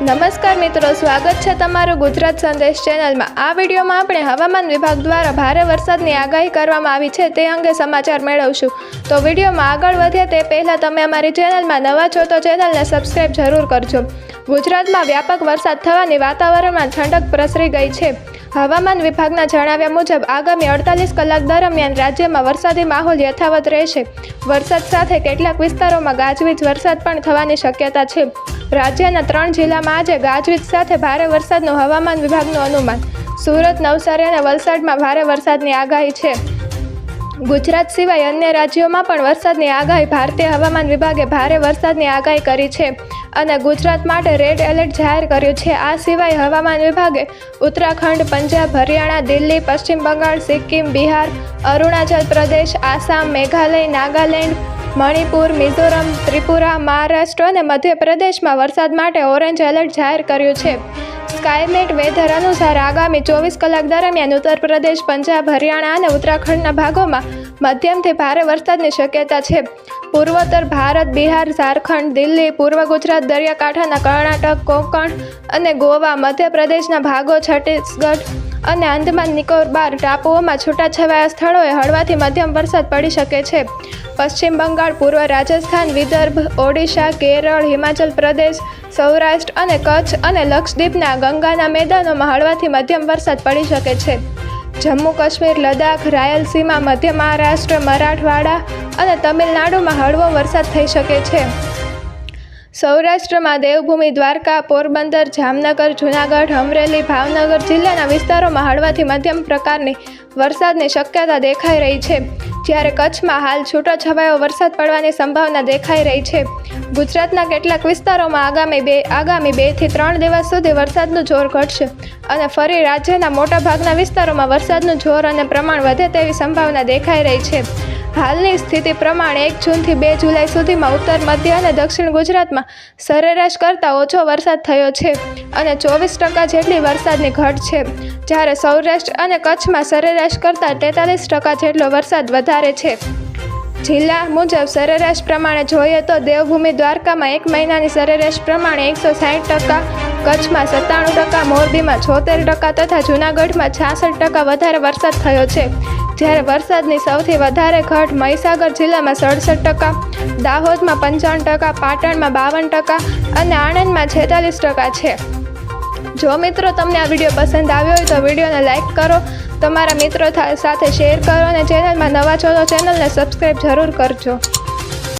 નમસ્કાર મિત્રો, સ્વાગત છે તમારું ગુજરાત સંદેશ ચેનલમાં. આ વિડીયોમાં આપણે હવામાન વિભાગ દ્વારા ભારે વરસાદની આગાહી કરવામાં આવી છે, તે અંગે સમાચાર મેળવશું. તો વિડીયોમાં આગળ વધીએ તે પહેલાં તમે અમારી ચેનલમાં નવા છો તો ચેનલને સબસ્ક્રાઈબ જરૂર કરજો. ગુજરાતમાં વ્યાપક વરસાદ થવાની વાતાવરણમાં ઠંડક પ્રસરી ગઈ છે. હવામાન વિભાગના જણાવ્યા મુજબ, આગામી અડતાલીસ કલાક દરમિયાન રાજ્યમાં વરસાદી માહોલ યથાવત રહેશે. વરસાદ સાથે કેટલાક વિસ્તારોમાં ગાજવીજ વરસાદ પણ થવાની શક્યતા છે. રાજ્યના ત્રણ જિલ્લામાં આજે ગાજવીજ સાથે ભારે વરસાદનું હવામાન વિભાગનું અનુમાન. સુરત, નવસારી અને વલસાડમાં ભારે વરસાદની આગાહી છે. ગુજરાત સિવાય અન્ય રાજ્યોમાં પણ વરસાદની આગાહી ભારતીય હવામાન વિભાગે ભારે વરસાદની આગાહી કરી છે અને ગુજરાત માટે રેડ એલર્ટ જાહેર કર્યું છે. આ સિવાય હવામાન વિભાગે ઉત્તરાખંડ, પંજાબ, હરિયાણા, દિલ્હી, પશ્ચિમ બંગાળ, સિક્કિમ, બિહાર, અરુણાચલ પ્રદેશ, આસામ, મેઘાલય, નાગાલેન્ડ મણિપુર, મિઝોરમ, ત્રિપુરા, મહારાષ્ટ્ર અને મધ્યપ્રદેશમાં વરસાદ માટે ઓરેન્જ એલર્ટ જાહેર કર્યું છે. સ્કાયમેટ વેધર અનુસાર આગામી ચોવીસ કલાક દરમિયાન ઉત્તર પ્રદેશ પંજાબ, હરિયાણા અને ઉત્તરાખંડના ભાગોમાં મધ્યમથી ભારે વરસાદની શક્યતા છે. પૂર્વોત્તર ભારત, બિહાર, ઝારખંડ, દિલ્હી, પૂર્વ ગુજરાત, દરિયાકાંઠાના કર્ણાટક, કોંકણ અને ગોવા મધ્યપ્રદેશના ભાગો છત્તીસગઢ અને અંદમાન નિકોબાર ટાપુઓમાં છૂટાછવાયા સ્થળોએ હળવાથી મધ્યમ વરસાદ પડી શકે છે. પશ્ચિમ બંગાળ, પૂર્વ રાજસ્થાન, વિદર્ભ, ઓડિશા, કેરળ, હિમાચલ પ્રદેશ, સૌરાષ્ટ્ર અને કચ્છ અને લક્ષદ્વીપના ગંગાના મેદાનોમાં હળવાથી મધ્યમ વરસાદ પડી શકે છે. જમ્મુ કાશ્મીર, લદ્દાખ, રાયલસીમા, મધ્ય મહારાષ્ટ્ર, મરાઠવાડા અને તમિલનાડુમાં હળવો વરસાદ થઈ શકે છે. સૌરાષ્ટ્રમાં દેવભૂમિ, દ્વારકા, પોરબંદર, જામનગર, જૂનાગઢ, અમરેલી, ભાવનગર જિલ્લાના વિસ્તારોમાં હળવાથી મધ્યમ પ્રકારની વરસાદની શક્યતા દેખાઈ રહી છે. જ્યારે કચ્છમાં હાલ છૂટોછવાયો વરસાદ પડવાની સંભાવના દેખાઈ રહી છે. ગુજરાતના કેટલાક વિસ્તારોમાં આગામી બે, આગામી બેથી ત્રણ દિવસ સુધી વરસાદનું જોર ઘટશે અને ફરી રાજ્યના મોટાભાગના વિસ્તારોમાં વરસાદનું જોર અને પ્રમાણ વધે તેવી સંભાવના દેખાઈ રહી છે. હાલની સ્થિતિ પ્રમાણે એક જૂનથી બે જુલાઈ સુધીમાં ઉત્તર, મધ્ય અને દક્ષિણ ગુજરાતમાં સરેરાશ કરતાં ઓછો વરસાદ થયો છે અને ચોવીસ ટકા જેટલી વરસાદની ઘટ છે. જ્યારે સૌરાષ્ટ્ર અને કચ્છમાં સરેરાશ કરતાં તેતાલીસ ટકા જેટલો વરસાદ વધારે છે. જિલ્લા મુજબ સરેરાશ પ્રમાણે જોઈએ તો દેવભૂમિ દ્વારકામાં એક મહિનાની સરેરાશ પ્રમાણે એકસો સાઠ ટકા, કચ્છમાં સત્તાણું ટકા, મોરબીમાં છોતેર ટકા તથા જૂનાગઢમાં છાસઠ ટકા વધારે વરસાદ થયો છે. જ્યારે વરસાદની સૌથી વધારે ઘટ મહીસાગર જિલ્લામાં સડસઠ ટકા, દાહોદમાં પંચાવન ટકા, પાટણમાં બાવન ટકા અને આણંદમાં છેતાલીસ ટકા છે. જો મિત્રો તમને આ વીડિયો પસંદ આવ્યો હોય તો વિડીયોને લાઇક કરો, તમારા મિત્રો સાથે શેર કરો અને ચેનલમાં નવા છો તો ચેનલને સબસ્ક્રાઈબ જરૂર કરજો.